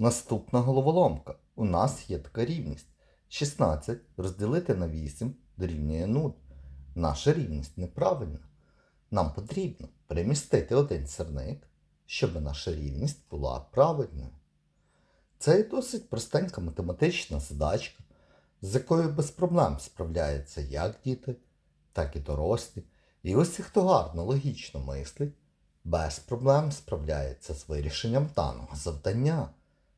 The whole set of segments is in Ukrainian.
Наступна головоломка. У нас є така рівність. 16 розділити на 8 дорівнює 0. Наша рівність неправильна. Нам потрібно перемістити один сірник, щоб наша рівність була правильною. Це є досить простенька математична задачка, з якою без проблем справляються як діти, так і дорослі. І ось хто гарно логічно мислить, без проблем справляється з вирішенням даного завдання.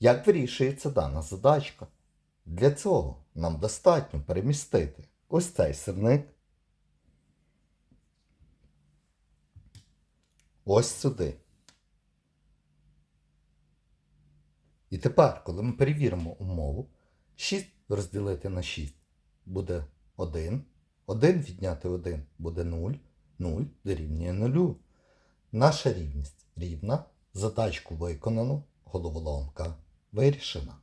Як вирішується дана задачка? Для цього нам достатньо перемістити ось цей сирник ось сюди. І тепер, коли ми перевіримо умову, 6 розділити на 6 буде 1. 1 відняти 1 буде 0. 0 дорівнює 0. Наша рівність рівна. Задачку виконано, головоломка вирішена.